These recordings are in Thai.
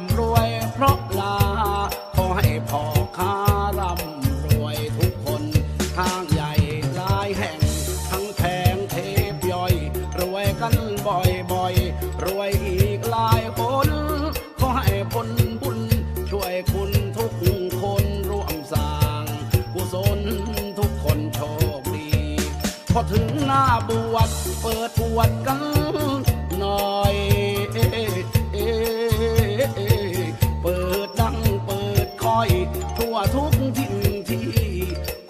วยร่ำรวยเพราะลา ขอให้พ่อค้าร่ำรวยทุกคนทางใหญ่หลายแห่ง ทั้งแพงเทปย่อย รวยกันบ่อยๆรวยอีกหลายคน ขอให้ผลบุญช่วยคุณทุกคนร่วมสร้างกุศลทุกคนโชคดี พอถึงหน้าบวชเปิดบวชกัน ทั่วทุกทิ่ที่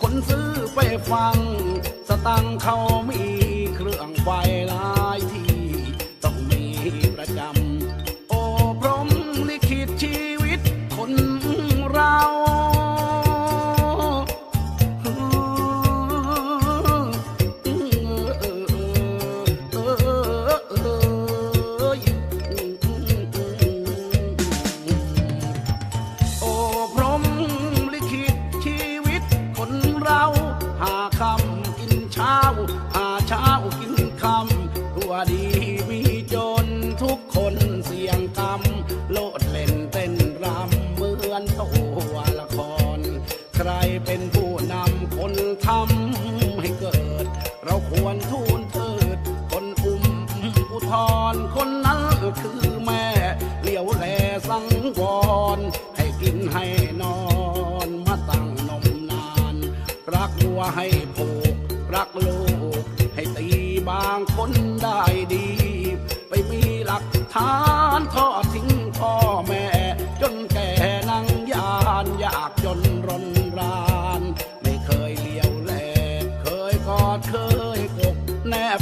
คนซื้อไปฟัง สตังเขามี ใครเป็นผู้นำคนทำให้เกิด เราควรทูลเถิด คนอุ้มอุทธรคนนั้นคือแม่เลี้ยวแลสังวร ให้กินให้นอนมาตั้งนมนาน รักวัวให้ผูกรักลูกให้ตีบางคนได้ดี ไปมีหลักฐานทอดที